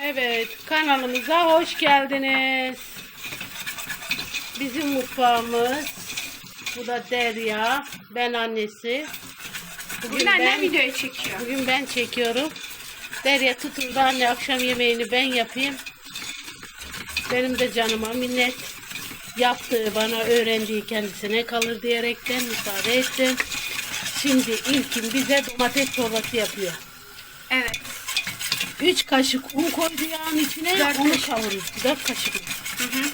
Evet, kanalımıza hoş geldiniz. Bizim mutfağımız. Bu da Derya. Ben annesi. Bugün annem videoyu çekiyor. Bugün ben çekiyorum. Derya tutur da anne akşam yemeğini ben yapayım. Benim de canıma minnet. Yaptığı bana öğrendiği kendisine kalır diyerekten müsaade ettim. Şimdi ilkin bize domates çorbası yapıyor. Evet. 3 kaşık un koydu yağın içine. Dört onu kaşık. kavuruyor. 4 kaşık.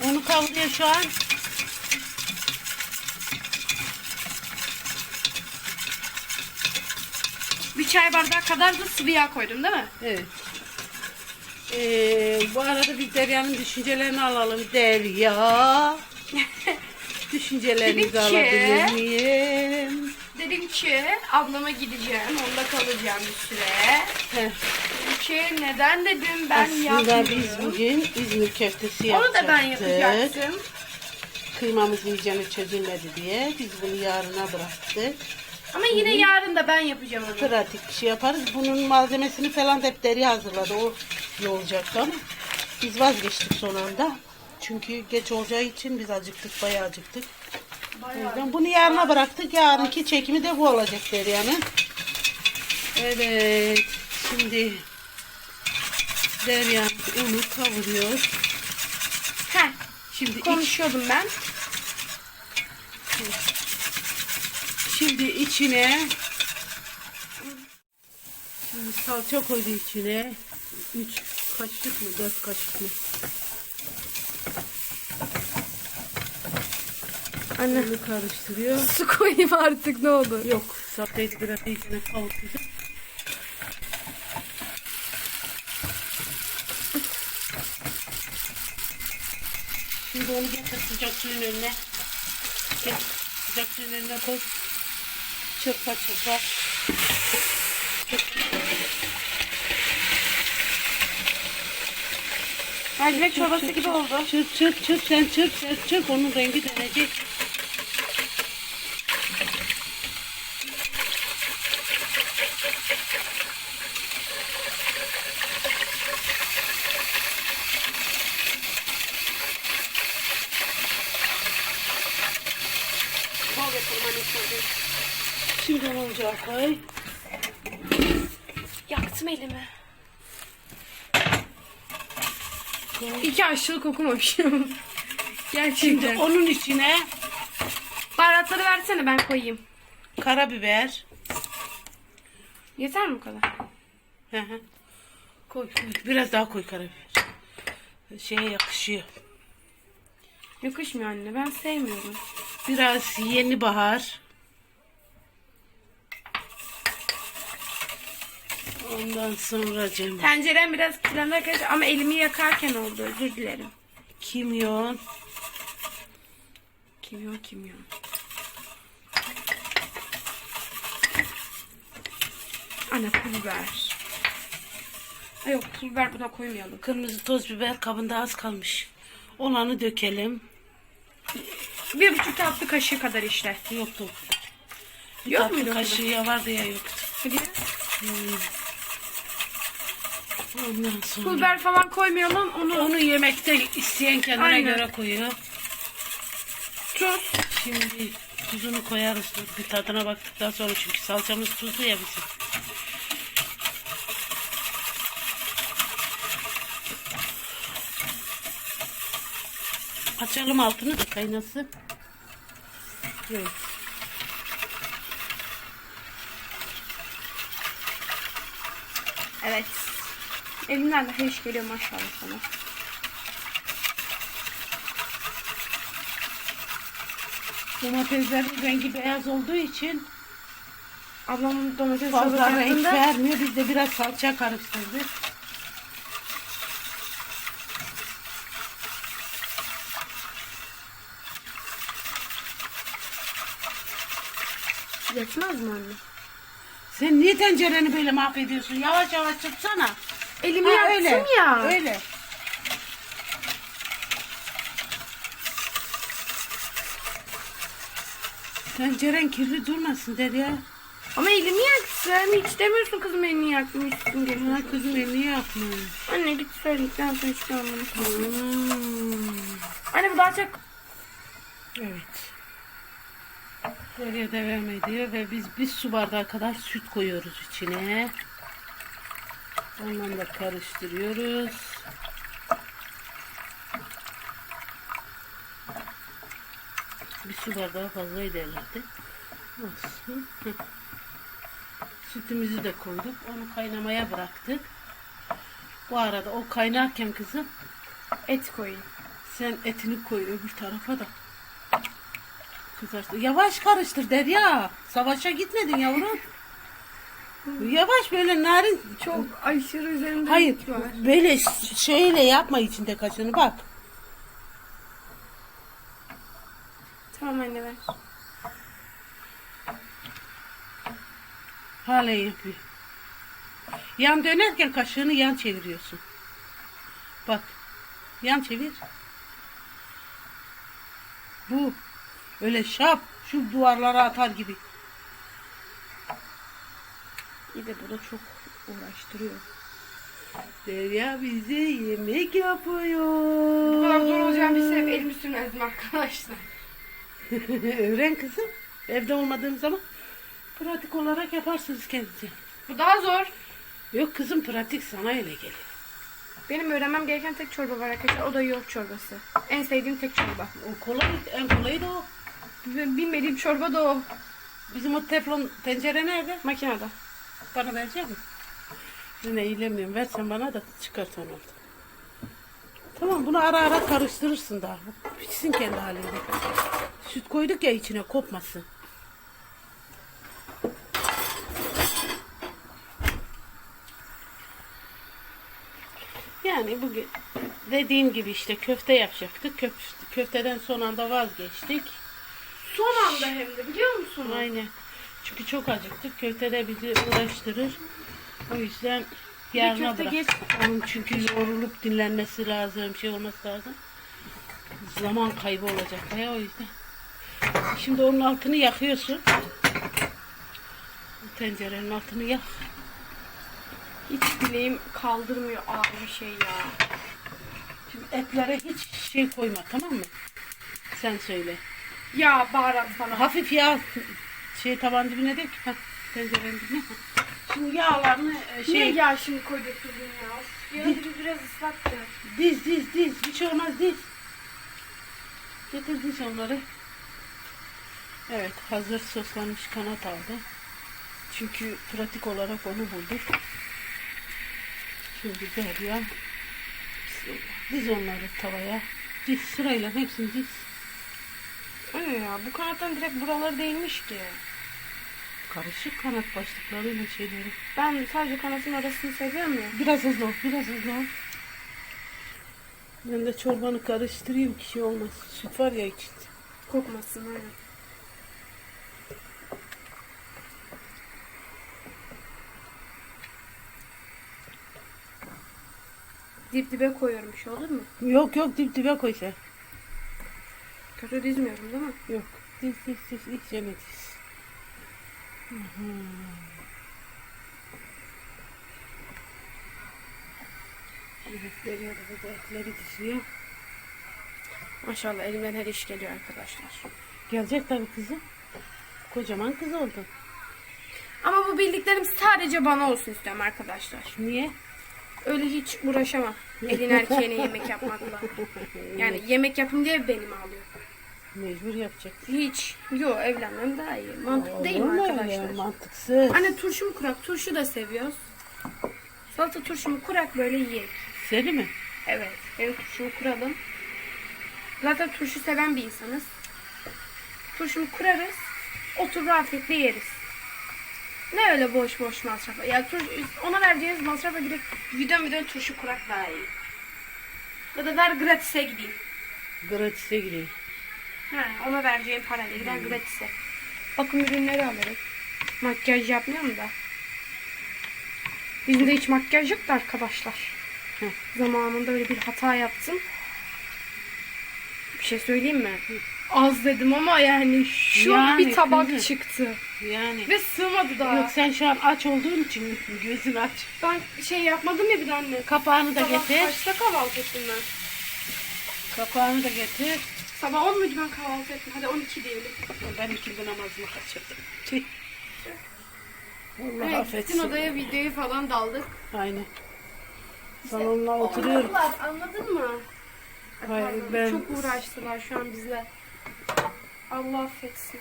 Onu kavuruyor şu an. Bir çay bardağı kadar da sıvı yağ koydum değil mi? Evet. Ee, bu arada biz Derya'nın düşüncelerini alalım. Derya. Düşüncelerinizi ki. alabilir miyim? Dedim ki ablama gideceğim. Onunla kalacağım bir süre. Heh. Ki neden dedim ben Aslında biz bugün İzmir köftesi Onu yapacaktık. da ben yapacaktım. Kıymamız iyice çözülmedi diye biz bunu yarına bıraktık. Ama yine yarın da ben yapacağım onu. pratik bir şey yaparız. Bunun malzemesini falan hep deri hazırladı. O iyi olacaktı ama biz vazgeçtik son anda. Çünkü geç olacağı için biz acıktık, bayağı acıktık. O yüzden bunu yarına bıraktık. Yarınki çekimi de bu olacak Derya'nın. Evet. Şimdi Derya unu kavuruyor. Heh, Şimdi iç, konuşuyordum ben. şimdi içine şimdi salça koydu içine. 3 kaşık mı 4 kaşık mı? Anne Bunu karıştırıyor. su koyayım artık ne olur. Yok, salçayı biraz iyicene kavurdu. Şimdi onu getir sıcak suyun önüne. Gel, sıcak suyun önüne koy. Çırpa çırpa. Mercimek çorbası gibi oldu. Çırp çırp çırp sen çırp çırp çırp onun rengi dönecek. Şimdi onu ocağa koy. Yaktım elimi. İki aşçılık okumamışım. Şimdi Gerçekten. onun içine Baharatları versene ben koyayım. karabiber. Yeter mi bu kadar? Hı hı. Koy, koy. Biraz daha koy karabiber. Şeye yakışıyor. Yakışmıyor anne ben sevmiyorum. Biraz yeni bahar. Ondan sonra cem Tencerem biraz plana kaç ama elimi yakarken oldu özür dilerim. kimyon. Kimyon kimyon. Anne pul biber. Ay yok pul biber buna koymayalım. Kırmızı toz biber kabında az kalmış. Olanı dökelim. Bir buçuk tatlı kaşığı kadar işte. Yoktu. Yok Tatlı muydu? kaşığı ya vardı ya. Hadi. Ondan sonra. Pul biber falan koymayalım. Onu Onu yemekte isteyen kendine Aynen. göre koyuyor. tuz. Şimdi tuzunu koyarız bir tadına baktıktan sonra çünkü salçamız tuzlu ya bizim. Açalım altını da kaynasın. Evet. Evet. Elimden de her iş geliyor maşallah sana. Domateslerin rengi beyaz olduğu için Ablamın domates fazla renk vermiyor. Biz de biraz salça karıştırdık. Yetmez mi anne? Sen niye tencereni böyle mahvediyorsun? Yavaş yavaş çıksana. Elimi Ha, yaktım öyle. ya. Öyle. Tenceren kirli durmasın der ya. Ama elimi yaksın. Hiç demiyorsun kızım elini yakmışsın diye. Ha kızım elini yapmış. Anne git söyledikten sonra kalmadı. Hmm. Anne bu daha çok Evet. Buraya devam ediyor ve biz bir su bardağı kadar süt koyuyoruz içine. Ondan da karıştırıyoruz. Bir su bardağı fazlaydı herhalde. Olsun. Sütümüzü de koyduk. Onu kaynamaya bıraktık. Bu arada o kaynarken kızım et koyayım. sen etini koy öbür tarafa da. Yavaş karıştır Derya. Savaşa gitmedin yavrum. Yavaş böyle narin. Çok aşırı üzerinde Hayır yük var. böyle şeyle yapma içinde kaşını bak. Tamam anne ver. Hala yapıyor. Yan dönerken kaşığını yan çeviriyorsun. Bak. Yan çevir. Bu. Öyle şap. Şu duvarlara atar gibi. İyi de bu da çok uğraştırıyor. Derya bize yemek yapıyor. Bu kadar zor olacağını bilsem elimi sürmezdim arkadaşlar. Öğren kızım. Evde olmadığım zaman pratik olarak yaparsınız kendinize. Bu daha zor. Yok kızım pratik sana öyle gelir. Benim öğrenmem gereken tek çorba var arkadaşlar. O da yoğurt çorbası. En sevdiğim tek çorba. O kolay, en kolayı da o. Bilmediğim çorba da o. Bizim o teflon tencere nerede? Makinede. Bana verecek misin? Ben eğilemiyorum. Versen bana da çıkart onu oradan. Tamam bunu ara ara karıştırırsın daha. Pişsin kendi halinde. Süt koyduk ya içine kopmasın. Yani bugün dediğim gibi işte köfte yapacaktık. Köfte, köfteden son anda vazgeçtik. Son anda hem de biliyor musun? Aynen. Çünkü çok acıktık. Köfte de bizi uğraştırır. O yüzden yarına bırak. geç- Onun çünkü yoğrulup dinlenmesi lazım. Şey olması lazım. Zaman kaybı olacak baya o yüzden. Şimdi onun altını yakıyorsun. Tencerenin altını yak. Hiç bileğim kaldırmıyor ağır bir şey ya. Şimdi etlere hiç şey koyma tamam mı? Sen söyle. Ya baharat falan. Hafif yağ şey tavan dibine de ki. Heh, tencerenin dibine. Şimdi yağlarını e, Şey, Niye yağ şimdi koydurtturdun ya? Yağı bir biraz ıslattı. Diz diz diz. Şey olmaz diz. Getir diz onları. Evet hazır soslanmış kanat aldı. Çünkü pratik olarak onu bulduk. Şimdi Derya. Diz onları tavaya. Diz sırayla hepsini diz. O ne ya? Bu kanattan direkt buraları değilmiş ki. Karışık kanat başlıklarıyla şeyleri. Ben sadece kanatın arasını seviyorum ya. Biraz hızlı ol, biraz hızlı ol. Ben de çorbanı karıştırayım ki şey olmaz. Süt var ya içinde. Kokmasın aynen. Dip dibe koyuyorum şey olur mu? Yok yok dip dibe koy sen. Kötü dizmiyorum değil mi? Yok. Diz diz diz ilk yeme diz. Hı hı. Derya da etleri diziyor. Maşallah elimden her iş geliyor arkadaşlar. Gelecek tabii kızım. Kocaman kız oldun. Ama bu bildiklerim sadece bana olsun istiyorum arkadaşlar. Niye? Öyle hiç uğraşamam. Elin erkeğine yemek yapmakla. Yani yemek yapayım diye benim ağlıyor. Mecbur yapacak. Hiç. Yo evlenmem daha iyi. Mantık değil Olur mi mu öyle? arkadaşlar? Mantıksız. Anne turşumu kurak. Turşu da seviyoruz. Salata turşumu kurak böyle yiyek. Seni mi? Evet. Benim turşumu kuralım. Zaten turşu seven bir insanız. Turşumu kurarız. Oturur afiyetle yeriz. Ne öyle boş boş masrafa. Ya tur, ona vereceğiniz masrafa girip videom videom turşu kurak daha iyi. Ya da ver gratis'e gideyim. Gratis'e giriyor. Ona vereceğim parayla gider gratis'e. Bakım ürünleri alırım. Makyaj yapmıyorum da. Bizim de hiç makyaj yoktu arkadaşlar. Hı. Zamanında öyle bir hata yaptım. Bir şey söyleyeyim mi? az dedim ama yani şu Yani bir tabak kızım. çıktı. Yani. Ve sığmadı daha. Yok sen şu an aç olduğun için gözün aç. Ben şey yapmadım ya bir de anne. Kapağını da Sabah getir. kaçta kahvaltı ettim ben? Kapağını da getir. Sabah 10 muydu ben kahvaltı ettim? Hadi 12 diyelim. Ben ikindi namazımı kaçırdım. Tüh. Allah Evet, affetsin. odaya videoyu falan daldık. Aynen. Salonla oturuyorum. Onlar, Anladın mı? Hayır, Pardon, ben Çok uğraştılar şu an bizle. Allah affetsin.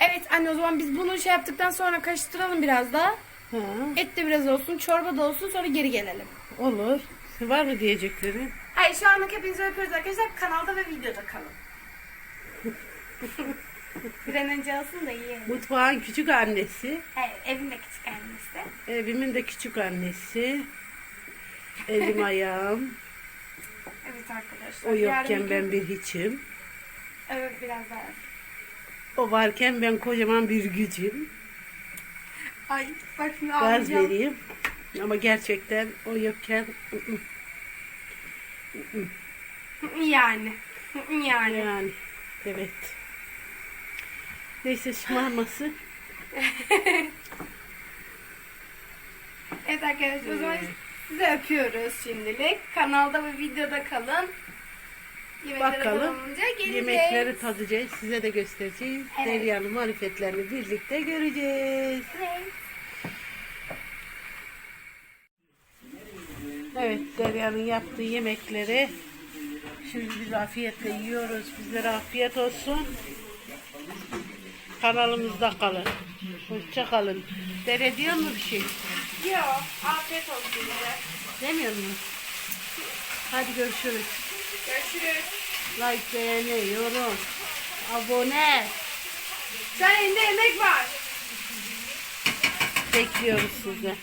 Evet anne o zaman biz bunu şey yaptıktan sonra karıştıralım biraz daha. Ha, Et de biraz olsun, çorba da olsun sonra geri gelelim. olur. Var mı diyeceklerin? Hayır şu anlık hepinizi öpüyoruz arkadaşlar. Kanalda ve videoda kalın. Bir an önce olsun da yiyelim. Mutfağın küçük annesi. Hayır evin de küçük annesi. Evimin de küçük annesi. Elim ayağım. Evet arkadaşlar. O yarın yokken bir ben bir hiçim. Evet biraz daha. O varken ben kocaman bir gücüm. Ay bak şimdi Gaz ağlayacağım. vereyim. Ama gerçekten o yokken Yani. Yani. yani evet. Neyse şımarması. Evet arkadaşlar o zaman sizi öpüyoruz şimdilik. Kanalda ve videoda kalın. Yemeklere Bakalım. Yemekleri tadacağız. Size de göstereceğiz. Evet. Derya'nın marifetlerini birlikte göreceğiz. Evet. Evet Derya'nın yaptığı yemekleri şimdi biz afiyetle yiyoruz. Bizlere afiyet olsun. Kanalımızda kalın. Hoşça kalın. Derya diyor mu bir şey? Yok afiyet olsun size. Demiyor mu? Hadi görüşürüz. Görüşürüz. Like, beğeni, yorum, abone. Sen elinde yemek var. Bekliyoruz sizi.